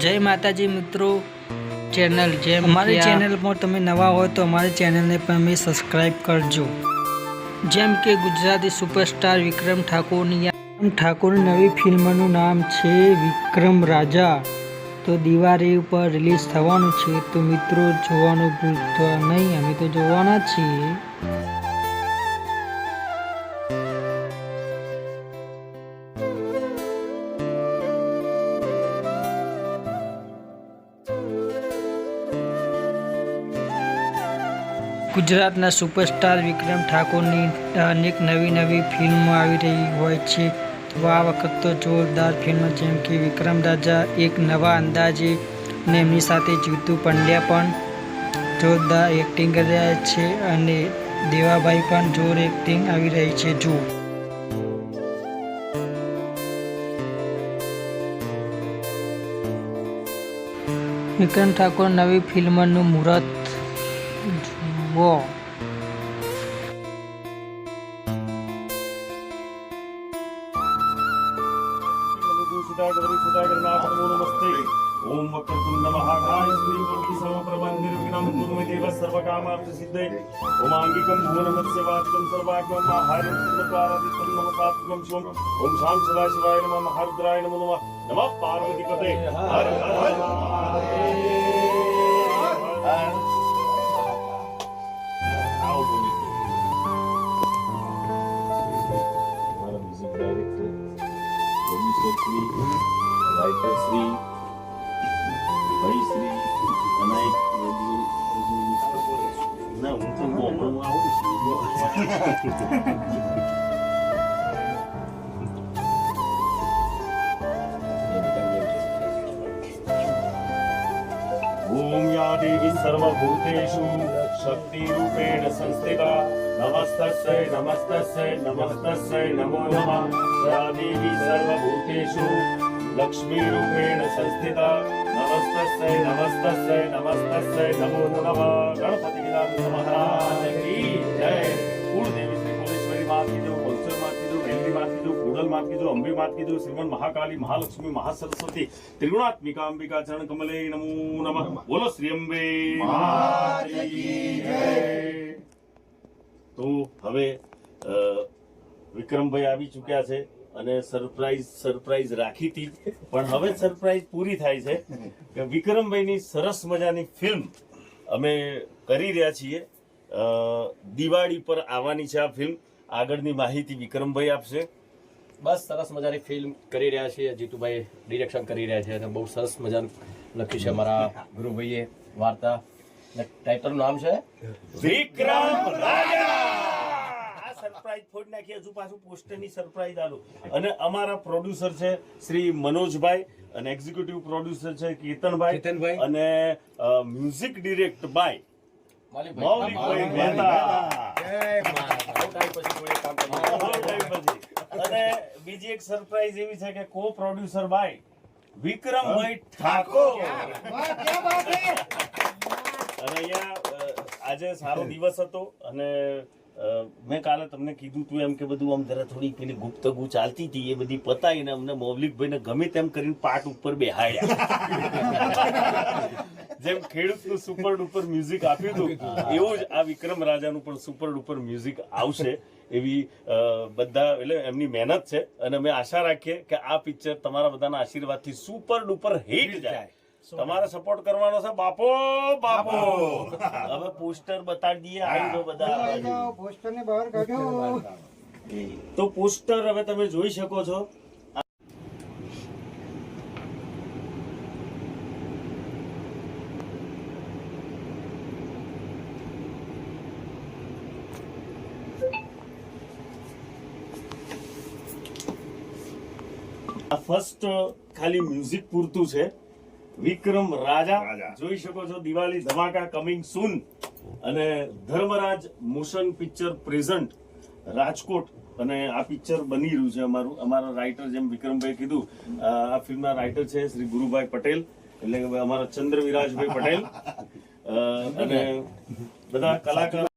જય માતાજી મિત્રો ચેનલ જેમ અમારી ચેનલમાં તમે નવા હોય તો અમારી ચેનલને પણ અમે સબસ્ક્રાઈબ કરજો. જેમ કે ગુજરાતી સુપરસ્ટાર વિક્રમ ઠાકોરની ઠાકોરની નવી ફિલ્મનું નામ છે વિક્રમ રાજા. તો દિવાળી ઉપર રિલીઝ થવાનું છે. તો મિત્રો જોવાનું ભૂલતા નહીં. અમે તો જોવાના જ છીએ. ગુજરાતના સુપરસ્ટાર વિક્રમ ઠાકોરની અનેક નવી નવી ફિલ્મો આવી રહી હોય છે. તો આ વખત તો જોરદાર ફિલ્મ જેમ કે વિક્રમ રાજા, એક નવા અંદાજે અને એમની સાથે જીતુ પંડ્યા પણ જોરદાર એક્ટિંગ કરી રહ્યા છે અને દેવાભાઈ પણ જોર એક્ટિંગ આવી રહી છે. જુઓ. વિક્રમ ઠાકોર નવી ફિલ્મનું મુહૂર્ત જુઓ ओम वक्रतुंड महाकाय श्रीमूर्ति समप्रभं निर्विघ्नं कुरु देव सर्वकामार्थ सिद्धे ओमांगिकं भुवनमस्य वाचकं सर्वात्मं आहार्यं चन्द्रपारादितं नमः सात्विकं शिवम् ओम शां सदाशिवाय नमः महारुद्राय नमः नमः पार्वतीपते। हर हर। राइटर श्री ભાઈ શ્રી અનાયક ના હું તો બોમ્બમાં આવું ॐ या देवी सर्वभूतेषु शक्तिरूपेण संस्थिता नमस्तस्यै नमस्तस्यै नमस्तस्यै नमो नमः या देवी सर्वभूतेषु લક્ષ્મીરૂપેણ સંસ્થિતા નમસ્તસ્ય નમસ્તસ્ય નમસ્તસ્ય નમો નમઃ ગણપતિ મહારાજ કી જય કુળદેવી શ્રી કોલેશ્વરી માત કી જો કોલસર માત કી જો વેલરી માત કી જો કુડલ માત કી જો અંબે માત કી જો શ્રીમન મહાકાલી મહાલક્ષ્મી મહાસરસ્વતી ત્રિગુણાત્મિકા અંબિકા ચરણ કમલે નમો નમઃ બોલો શ્રી અંબે માત કી જય તો હવે વિક્રમભાઈ આવી ચૂક્યા છે અને સરપ્રાઈઝ સરપ્રાઈઝ રાખી હતી. પણ હવે સરપ્રાઈઝ પૂરી થાય છે કે વિક્રમભાઈની સરસ મજાની ફિલ્મ અમે કરી રહ્યા છીએ. દિવાળી પર આવવાની છે આ ફિલ્મ આગળની માહિતી વિક્રમભાઈ આપશે. બસ સરસ મજાની ફિલ્મ કરી રહ્યા છીએ. જીતુભાઈ ડિરેક્શન કરી રહ્યા છે અને બહુ સરસ મજાનું લખ્યું છે અમારા ગુરુભાઈએ વાર્તા. ટાઇટલનું નામ છે વિક્રમ રાજા. સરપ્રાઈઝ ફોડ નાખી હજુ પાછું પોસ્ટરની સરપ્રાઈઝ આલો. અને અમારા પ્રોડ્યુસર છે શ્રી મનોજભાઈ અને એક્ઝિક્યુટિવ પ્રોડ્યુસર છે કેતનભાઈ કેતનભાઈ. અને music direct by Maulikbhai. Mehta. અને બીજી એક સરપ્રાઈઝ એવી છે કે કો પ્રોડ્યુસર બાય વિક્રમભાઈ ઠાકોર. અને અહીંયા આજે સારો દિવસ હતો અને મેં કાલે તમને કીધું તું એમ કે બધું આમ જરા થોડી પેલી ગુપ્તગુ ચાલતી હતી એ બધી પતાવીને અમને મૌલિકભાઈને ગમે તેમ કરીને પાટ ઉપર બેહાડ્યા. જેમ ખેડૂતનું સુપર ડુપર મ્યુઝિક આપ્યું હતું એવું જ આ વિક્રમ રાજાનું પણ સુપર ડુપર મ્યુઝિક આવશે એવી બધા એટલે એમની મહેનત છે. અને અમે આશા રાખીએ કે આ પિક્ચર તમારા બધાના આશીર્વાદથી સુપર ડુપર હિટ જાય. તમારે સપોર્ટ કરવાનો છે બાપો બાપો. હવે પોસ્ટર બતાડી દઈએ આવી બધા. તો પોસ્ટર હવે તમે જોઈ શકો છો. આ ફર્સ્ટ ખાલી મ્યુઝિક પૂરતું છે. વિક્રમ રાજા જોઈ શકો છો દિવાળી ધમાકા કમિંગ સૂન અને Dharmaraj motion picture present Rajkot. અને આ પિક્ચર બની રહ્યું છે અમારું. અમારા રાઇટર જેમ વિક્રમભાઈ કીધું આ ફિલ્મના રાઇટર છે શ્રી ગુરુભાઈ પટેલ. એટલે કે અમારા ચંદ્ર વિરાજભાઈ પટેલ અને બધા કલાકાર